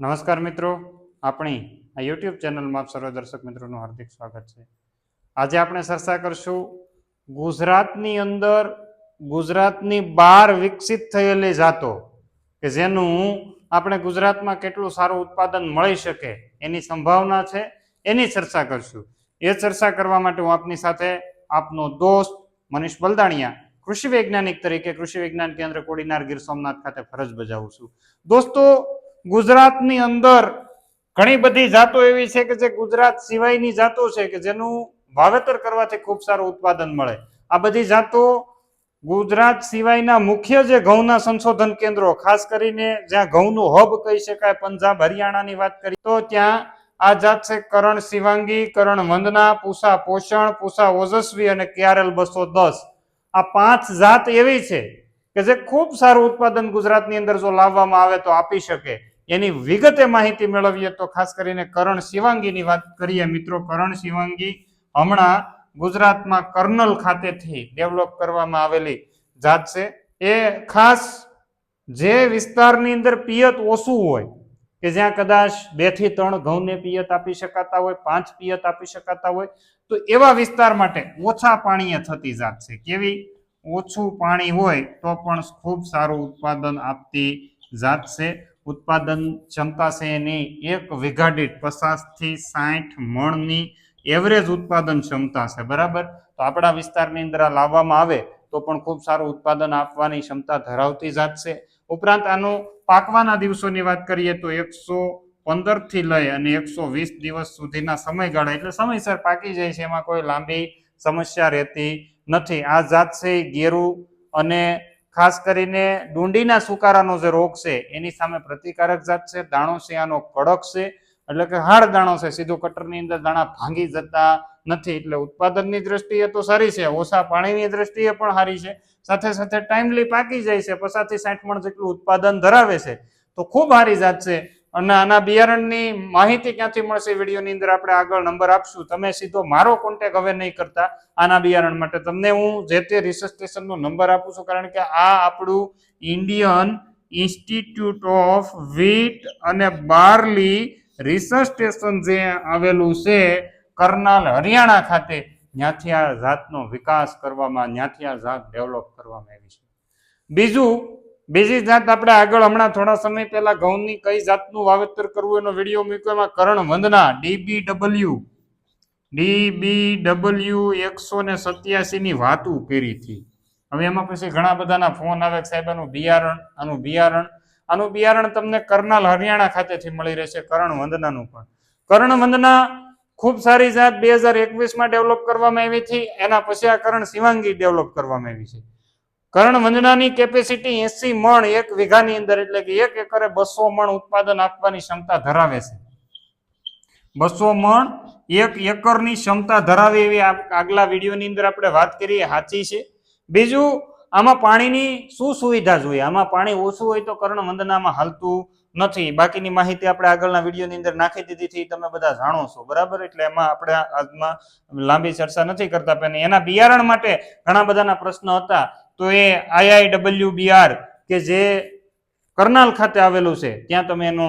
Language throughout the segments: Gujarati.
નમસ્કાર મિત્રો. આપણી આ યુટ્યુબ ચેનલમાં આપ સર્વ દર્શક મિત્રોનું હાર્દિક સ્વાગત છે. આજે આપણે ચર્ચા કરશું ગુજરાતની અંદર ગુજરાતની બહાર વિકસિત થયેલી જાતો કે જેનું આપણે ગુજરાતમાં કેટલું સારું ઉત્પાદન મળી શકે એની સંભાવના છે એની ચર્ચા કરશું. એ ચર્ચા કરવા માટે હું આપની સાથે આપનો દોસ્ત મનીષ બલદાણિયા, કૃષિ વૈજ્ઞાનિક તરીકે કૃષિ વિજ્ઞાન કેન્દ્ર કોડીનાર ગીર સોમનાથ ખાતે ફરજ બજાવું છું. દોસ્તો ગુજરાતની અંદર ઘણી બધી જાતો એવી છે કે જે ગુજરાત સિવાયની જાતો છે કે જેનું વાવેતર કરવાથી ખૂબ સારું ઉત્પાદન મળે. આ બધી જાતો ગુજરાત સિવાયના મુખ્ય જે ઘઉંના સંશોધન કેન્દ્રો, ખાસ કરીને જ્યાં ઘઉંનું હબ કહી શકાય, પંજાબ, હરિયાણાની વાત કરી તો ત્યાં આ જાત છે કરણ શિવાંગી, કરણ વંદના પૂસા પોષણ પૂસા ઓજસ્વી અને કેઆરએલ બસો દસ. આ પાંચ જાત એવી છે કે જે ખૂબ સારું ઉત્પાદન ગુજરાતની અંદર જો લાવવામાં આવે તો આપી શકે. એની વિગતે માહિતી મેળવીએ તો ખાસ કરીને કરણ શિવાંગીની વાત કરીએ, મિત્રો. કરણ શિવાંગી હમણાં ગુજરાતમાં કર્નલ ખાતેથી ડેવલપ કરવામાં આવેલી જાત છે. એ ખાસ જે વિસ્તારની અંદર પિયત ઓછું હોય, કે જ્યાં કદાચ બેથી ત્રણ ઘઉંને પિયત આપી શકાતા હોય, પાંચ પિયત આપી શકાતા હોય, તો એવા વિસ્તાર માટે ઓછા પાણીએ થતી જાત છે. કેવી? ઓછું પાણી હોય તો પણ ખૂબ સારું ઉત્પાદન આપતી જાત છે. ઉત્પાદન ક્ષમતા છે એની એક વીઘા દીઠ પચાસથી સાઠ મણની એવરેજ ઉત્પાદન ક્ષમતા છે, બરાબર? તો આપણા વિસ્તારની અંદર આ લાવવામાં આવે તો પણ ખૂબ સારું ઉત્પાદન આપવાની ક્ષમતા ધરાવતી જાત છે. ઉપરાંત આનું પાકવાના દિવસોની વાત કરીએ તો એકસો પંદરથી લઈ અને એકસો વીસ દિવસ સુધીના સમયગાળા એટલે સમયસર પાકી જાય છે, એમાં કોઈ લાંબી સમસ્યા રહેતી નથી. આ જાત છે ગેરુ અને ખાસ કરીને ડુંડીના સુકારાનો જે રોગ છે, એની સામે પ્રતિકારક જાત છે, દાણો છે, આનો કડક છે, એટલે કે હાડ દાણો છે, સીધો કટરની અંદર દાણા ભાંગી જતા નથી, એટલે ઉત્પાદનની દ્રષ્ટિએ તો સારી છે, ઓછા પાણીની દ્રષ્ટિએ પણ સારી છે, સાથે સાથે ટાઈમલી પાકી જાય છે, પચાસથી સાઠ મણ જેટલું ઉત્પાદન ધરાવે છે, તો ખૂબ સારી જાત છે. અને આના બિયારણની માહિતી ક્યાંથી મળશે વિડીયોની અંદર આપણે આગળ નંબર આપશું. તમે સીધો મારો કોન્ટેક હવે નહીં કરતા આના બિયારણ માટે. તમને હું જે તે રિસર્ચ નંબર આપું છું, કારણ કે આ આપણું ઇન્ડિયન ઇન્સ્ટિટ્યૂટ ઓફ વીટ અને બાર્લી રિસર્ચ સ્ટેશન જે આવેલું છે, કરનાલ, હરિયાણા ખાતે. ત્યાંથી આ જાતનો વિકાસ કરવામાં, ત્યાંથી આ જાત ડેવલપ કરવામાં આવી છે. બીજું બીજી જાત આપણે આગળ હમણાં થોડા સમય પહેલા ઘઉંની કઈ જાતનું વાવેતર કરવું એનો વીડિયો મૂક્યો, એમાં Karan Vandana D B W. D B W એકસો ને સત્યાસી ની વાતું કરી હતી. હવે એમાં પછી ઘણા બધાના ફોન આવે સાહેબ, આનું બિયારણ આનું બિયારણ. આનું બિયારણ તમને કરનાલ હરિયાણા ખાતેથી મળી રહેશે, કરણ વંદનાનું પણ. કરણ વંદના ખૂબ સારી જાત બે હજાર એકવીસમાં ડેવલપ કરવામાં આવી હતી. એના પછી આ કરણ શિવાંગી ડેવલપ કરવામાં આવી છે. કરણ વંદનાની કેપેસિટી એસી મણ એક વીઘાની અંદર એટલે કે એક એકરે બસો મણ ઉત્પાદન આપવાની ક્ષમતા ધરાવે છે. બસો મણ એક એકરની ક્ષમતા ધરાવે એવી આગલા વિડીયોની અંદર આપણે વાત કરીએ, સાચી છે. બીજું, આમાં પાણીની શું સુવિધા જોઈએ? આમાં પાણી ઓછું હોય તો કર્ણ વંદનામાં હાલતું નથી. બાકીની માહિતી આપણે આગળના વિડીયોની અંદર નાખી દીધી હતી તમે બધા જાણો છો. બરાબર? એટલે એમાં આપણે આજમાં લાંબી ચર્ચા નથી કરતા. પણ એના બિયારણ માટે ઘણા બધાના પ્રશ્ન હતા. તો એ આઈઆઈડબલ્યુ બીઆર કે જે કરનાલ ખાતે આવેલું છે, ત્યાં તમે એનો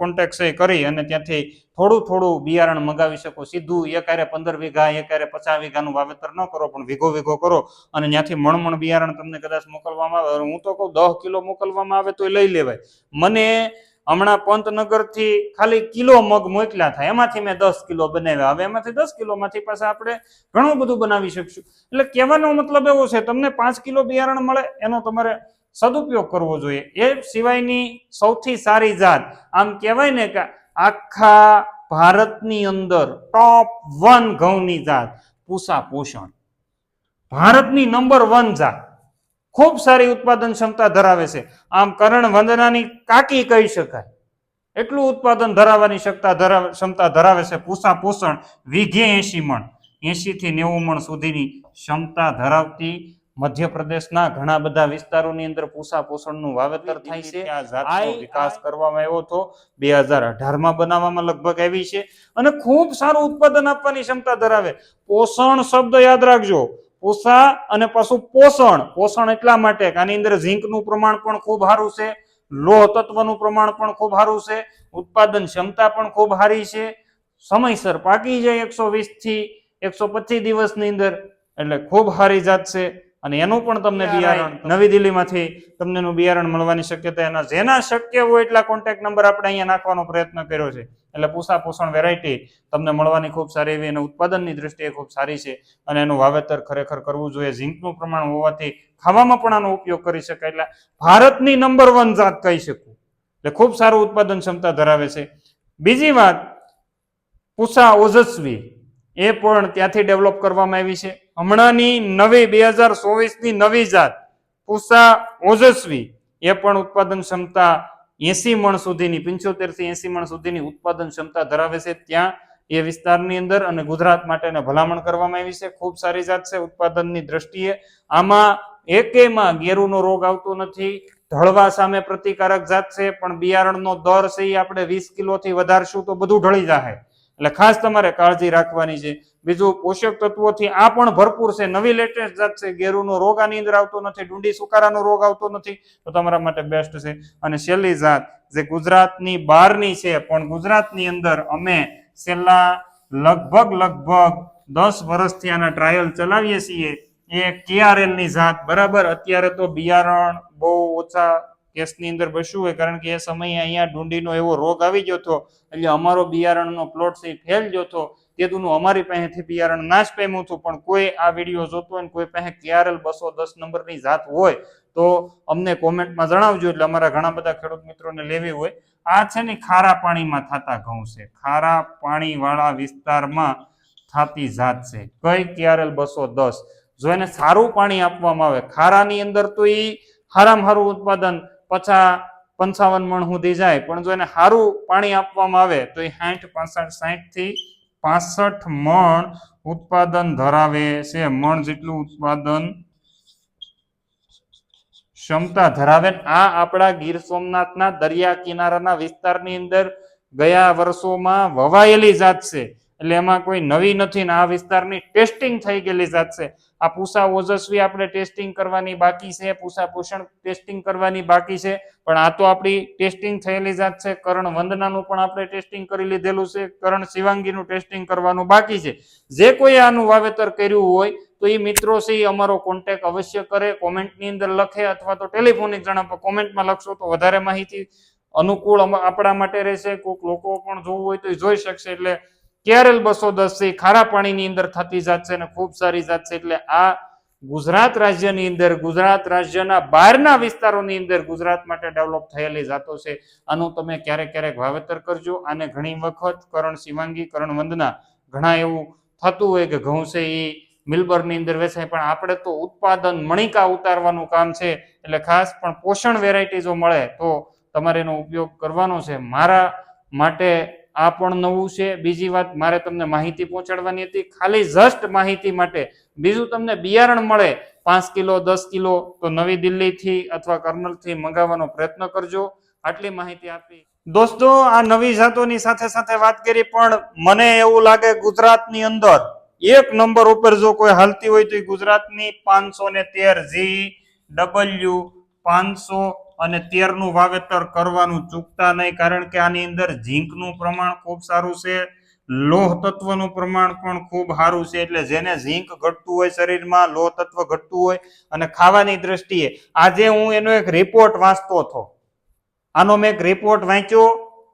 કોન્ટેક્ટ છે કરી અને ત્યાંથી થોડું થોડું બિયારણ મંગાવી શકો. સીધું એકારે પંદર વીઘા, એકારે પચાસ વીઘાનું વાવેતર ન કરો, પણ વીઘો વીઘો કરો અને ત્યાંથી મણમણ બિયારણ તમને કદાચ મોકલવામાં આવે. હું તો કહું દસ કિલો મોકલવામાં આવે તો લઈ લેવાય. મને હમણાં પંતનગરથી ખાલી કિલો મગ મોકલ્યા થાય. એમાંથી મેં દસ કિલો બનાવ્યા. હવે એમાંથી દસ કિલોમાંથી પાછા આપણે ઘણું બધું બનાવી શકશું. એટલે કહેવાનો મતલબ એવો છે, તમને પાંચ કિલો બિયારણ મળે, એનો તમારે સદુપયોગ કરવો જોઈએ. એ સિવાયની સૌથી સારી જાત. આમ કહેવાય ને કે આખા ભારતની અંદર ટોપ વન ઘઉંની જાત, પૂસા પોષણ. ભારતની નંબર વન જાત. ખૂબ સારી ઉત્પાદન ક્ષમતા ધરાવે છે. આમ કરણ વંદનાની કાકી કહી શકાય. એટલું ઉત્પાદન ધરાવવાની ક્ષમતા ધરાવે ક્ષમતા ધરાવે છે. પૂસા પોષણ વીઘે એસી મણ. એસી થી નેવું મણ સુધીની ક્ષમતા ધરાવતી મધ્યપ્રદેશના ઘણા બધા વિસ્તારોની અંદર પૂસા પોષણનું વાવેતર થાય છે. આ જાતનો વિકાસ કરવામાં આવ્યો હતો. બે હજાર અઢારમાં બનાવવામાં લગભગ આવી છે. અને ખૂબ સારું ઉત્પાદન આપવાની ક્ષમતા ધરાવે. પોષણ શબ્દ યાદ રાખજો. પોષા અને પાછું પોષણ. પોષણ એટલા માટે કે આની અંદર ઝીંકનું પ્રમાણ પણ ખૂબ સારું છે લોહ તત્વનું પ્રમાણ પણ ખૂબ સારું છે, ઉત્પાદન ક્ષમતા પણ ખૂબ સારી છે. સમયસર પાકી જાય એકસો વીસથી એકસો પચીસ દિવસની અંદર, એટલે ખૂબ સારી જાત છે. અને એનું પણ તમને બિયારણ નવી દિલ્હીમાંથી તમને એનું બિયારણ મળવાની શક્યતા એના જેના શક્ય હોય એટલા કોન્ટેક્ટ નંબર આપણે અહીંયા નાખવાનો પ્રયત્ન કર્યો છે. એટલે પૂસા પોષણ વેરાયટી તમને મળવાની ખૂબ સારી એવી અને ઉત્પાદનની દ્રષ્ટિએ ખૂબ સારી છે અને એનું વાવેતર ખરેખર કરવું જોઈએ. ઝીંકનું પ્રમાણ હોવાથી ખાવામાં પણ આનો ઉપયોગ કરી શકાય. એટલે ભારતની નંબર વન જાત કહી શકું. એટલે ખૂબ સારું ઉત્પાદન ક્ષમતા ધરાવે છે. બીજી વાત પૂસા ઓજસ્વી. એ પણ ત્યાંથી ડેવલપ કરવામાં આવી છે. હમણાંની નવી બે હજાર ચોવીસની નવી જાત, પૂસા ઓજસ્વી, એ પણ ઉત્પાદન ક્ષમતા એસી મણ સુધીની પંચોતેરથી એસી મણ સુધીની ઉત્પાદન ક્ષમતા ધરાવે છે. ત્યાં એ વિસ્તારની અંદર અને ગુજરાત માટેને ભલામણ કરવામાં આવી છે. ખૂબ સારી જાત છે ઉત્પાદનની દ્રષ્ટિએ. આમાં એકેમાં ગેરુનો રોગ આવતો નથી. ઢળવા સામે પ્રતિકારક જાત છે, પણ બિયારણનો દર છે આપણે વીસ કિલોથી વધારશું તો બધું ઢળી જાય એટલે ખાસ તમારે કાળજી રાખવાની છે. બીજું પોષક તત્વોથી આ પણ ભરપૂર છે. નવી લેટેસ્ટ જાત છે. ગેરુનો રોગ આની અંદર આવતો નથી. ડુંડી સુકારાનો રોગ આવતો નથી. તો તમારા માટે બેસ્ટ છે. અને છેલ્લી જાત, જે ગુજરાતની બહારની છે, પણ ગુજરાતની અંદર અમે છેલ્લા લગભગ લગભગ દસ વર્ષથી આના ટ્રાયલ ચલાવીએ છીએ. એ કેઆરએલની જાત. બરાબર? અત્યારે તો બિયારણ બહુ ઓછા કેસની અંદર બસ્યું હોય, કારણ કે એ સમયે અહીંયા ડુંડીનો એવો રોગ આવી ગયો હતો, એટલે અમારો બિયારણનો પ્લોટ છે એ ફેલ ગયો હતો. તેદુનું અમારી પાસેથી બિયારણ ના જ પામ્યું હતું, પણ કોઈ આ વીડિયો જોતો હોય કોઈ પાસે કેઆરએલ બસો દસ નંબરની જાત હોય, તો અમને કોમેન્ટમાં જણાવજો, એટલે અમારા ઘણા બધા ખેડૂત મિત્રોને લેવી હોય. આ છે ને ખારા પાણીમાં થતા ઘઉં છે. ખારા પાણીવાળા વિસ્તારમાં થતી જાત છે. કઈ કેઆરએલ બસો દસ? જો એને સારું પાણી આપવામાં આવે, ખારાની અંદર તો એ હારામ સારું ઉત્પાદન પચા પંચાવન મણ સુધી જાય. પણ જો એને સારું પાણી આપવામાં આવે, તો એ સાઠ, પાસઠ, સાઠથી પાસઠ મણ ઉત્પાદન ધરાવે છે. મણ જેટલું ઉત્પાદન ક્ષમતા ધરાવે. આ આપણા ગીર સોમનાથના દરિયા કિનારાના વિસ્તારની અંદર ગયા વર્ષોમાં વવાયેલી જાત છે. એટલે એમાં કોઈ નવી નથી ને આ વિસ્તારની ટેસ્ટિંગ થઈ ગયેલી જાત છે. આ પૂસા ઓજસ્વી આપણે ટેસ્ટિંગ કરવાની બાકી છે, પૂસા પોષણ ટેસ્ટિંગ કરવાની બાકી છે. પણ આ તો આપણી ટેસ્ટિંગ થયેલી જાત છે. કરણ વંદનાનું પણ આપણે ટેસ્ટિંગ કરી લીધેલું છે. કરણ શિવાંગીનું ટેસ્ટિંગ કરવાનું બાકી છે. જે કોઈ આનું વાવેતર કર્યું હોય તો એ મિત્રો છે અમારો કોન્ટેક અવશ્ય કરે. કોમેન્ટની અંદર લખે અથવા તો ટેલિફોનિક જણાવો કોમેન્ટમાં લખશો તો વધારે માહિતી અનુકૂળ આપણા માટે રહેશે. કોઈક લોકો પણ જોવું હોય તો એ જોઈ શકશે. એટલે કેઆરએલ બસો દસ છે ખારા પાણીની અંદર થતી જાત છે અને ખૂબ સારી જાત છે એટલે આ ગુજરાત રાજ્યની અંદર, ગુજરાત રાજ્યના બહારના વિસ્તારોની અંદર ગુજરાત માટે ડેવલપ થયેલી જાતો છે. આનું તમે ક્યારેક ક્યારેક વાવેતર કરજો. આને ઘણી વખત કરણ શિવાંગી, કરણ વંદના ઘણા એવું થતું હોય કે ઘઉં છે એ મિલબરની અંદર વેચાય, પણ આપણે તો ઉત્પાદન મણિકા ઉતારવાનું કામ છે એટલે ખાસ પણ પોષણ વેરાયટી જો મળે તો તમારે એનો ઉપયોગ કરવાનો છે. મારા માટે આ પણ નવું છે. બીજી વાત, મારે તમને માહિતી પહોંચાડવાની હતી. ખાલી જસ્ટ માહિતી માટે. બીજું તમને બિયારણ મળે પાંચ કિલો, દસ કિલો, તો નવી દિલ્હીથી અથવા કર્નલથી મંગાવવાનો પ્રયત્ન કરજો. આટલી માહિતી આપી. દોસ્તો, આ નવી જાતોની સાથે સાથે વાત કરી, પણ મને એવું લાગે ગુજરાતની અંદર એક નંબર ઉપર જો કોઈ હાલતી હોય તો ગુજરાતની પાંચસો ને તેર જી ડબલ્યુ પાંચસો અને તેરનું વાવેતર કરવાનું ચૂકતા નહીં, કારણ કે આની અંદર ઝીંકનું પ્રમાણ ખૂબ સારું છે લોહ તત્વનું પ્રમાણ પણ ખૂબ સારું છે, એટલે જેને ઝીંક ઘટતું હોય શરીરમાં લોહ તત્વ ઘટતું હોય અને ખાવાની દ્રષ્ટિએ. આજે હું એનો એક રિપોર્ટ વાંચતો હતો. આનો મેં એક રિપોર્ટ વાંચ્યો,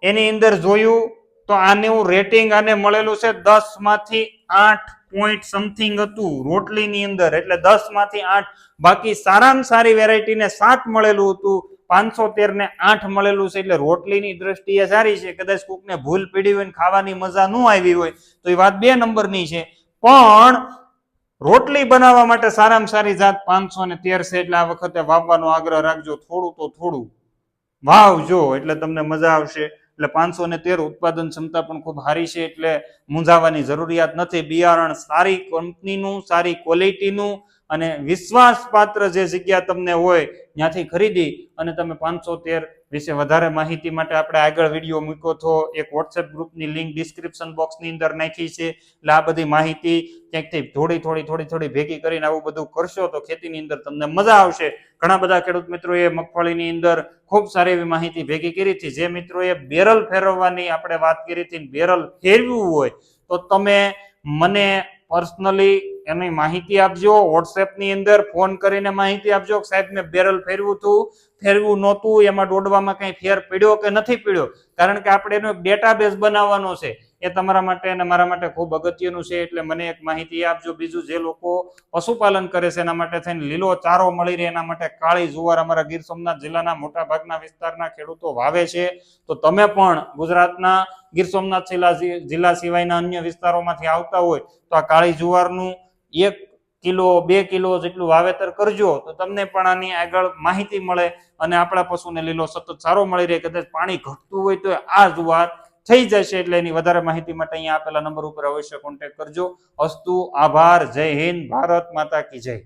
એની અંદર જોયું તો આનું રેટિંગ આને મળેલું છે દસમાંથી આઠ પોઈન્ટ સમથિંગ હતું રોટલીની અંદર. એટલે દસમાંથી આઠ. બાકી સારામાં સારી વેરાયટીને સાત મળેલું હતું. પાંચસો તેર ને આઠ મળેલું છે એટલે રોટલીની દ્રષ્ટિએ સારી છે. કદાચ કોકને ભૂલ પીડી હોય ખાવાની મજા ન આવી હોય તો એ વાત બે નંબરની છે. પણ રોટલી બનાવવા માટે સારામાં સારી જાત પાંચસો ને તેર છે એટલે આ વખતે વાવવાનો આગ્રહ રાખજો. થોડું તો થોડું વાવજો એટલે તમને મજા આવશે. એટલે પાંચસો ને તેર ઉત્પાદન ક્ષમતા પણ ખૂબ સારી છે એટલે મૂંઝાવાની જરૂરિયાત નથી. બિયારણ સારી કંપનીનું, સારી ક્વોલિટીનું અને વિશ્વાસપાત્ર જે જગ્યા તમને હોય, ત્યાંથી ખરીદી અને તમે પાંચસો તેર વિશે વધારે માહિતી માટે આપણે આગળ વીડિયો મૂક્યો હતો એક વોટ્સએપ ગ્રુપની લિંક ડિસ્ક્રિપ્શન બોક્સની અંદર નાખી છે. એટલે આ બધી માહિતી ક્યાંકથી થોડી થોડી થોડી થોડી ભેગી કરીને આવું બધું કરશો તો ખેતીની અંદર તમને મજા આવશે. ઘણા બધા ખેડૂત મિત્રોએ મગફળીની અંદર ખૂબ સારી એવી માહિતી ભેગી કરી હતી. જે મિત્રોએ બેરલ ફેરવવાની આપણે વાત કરી હતી બેરલ ફેરવ્યું હોય, તો તમે મને પર્સનલી એની માહિતી આપજો. વોટ્સએપની અંદર ફોન કરીને માહિતી આપજો સાહેબ મેં બેરલ ફેરવું હતું ફેરવું નહોતું, એમાં દોડવામાં કંઈ ફેર પડ્યો કે નથી પડ્યો? કારણ કે આપણે એનો એક ડેટાબેઝ બનાવવાનો છે. એ તમારા માટે અને મારા માટે ખૂબ અગત્યનું છે. એટલે મને એક માહિતી આપજો. બીજું જે લોકો પશુપાલન કરે છે, એના માટે થઈને લીલો ચારો મળી રહે, એના માટે કાળી જુવાર અમારા ગીર સોમનાથ જિલ્લાના મોટા ભાગના વિસ્તારના ખેડૂતો વાવે છે. તો તમે પણ ગુજરાતના ગીર સોમનાથ જિલ્લા સિવાયના અન્ય વિસ્તારોમાંથી આવતા હોય, તો આ કાળી જુવારનું એક કિલો, બે કિલો જેટલું વાવેતર કરજો, તો તમને પણ આની આગળ માહિતી મળે અને આપણા પશુને લીલો સતત સારો મળી રહે. કદાચ પાણી ઘટતું હોય તો આ જુવાર થઈ જશે એટલે એની વધારે માહિતી માટે અહીંયા આપેલા નંબર ઉપર અવશ્ય કોન્ટેક્ટ કરજો. અસ્તુ, આભાર, જય હિન્દ, ભારત માતા કી જય.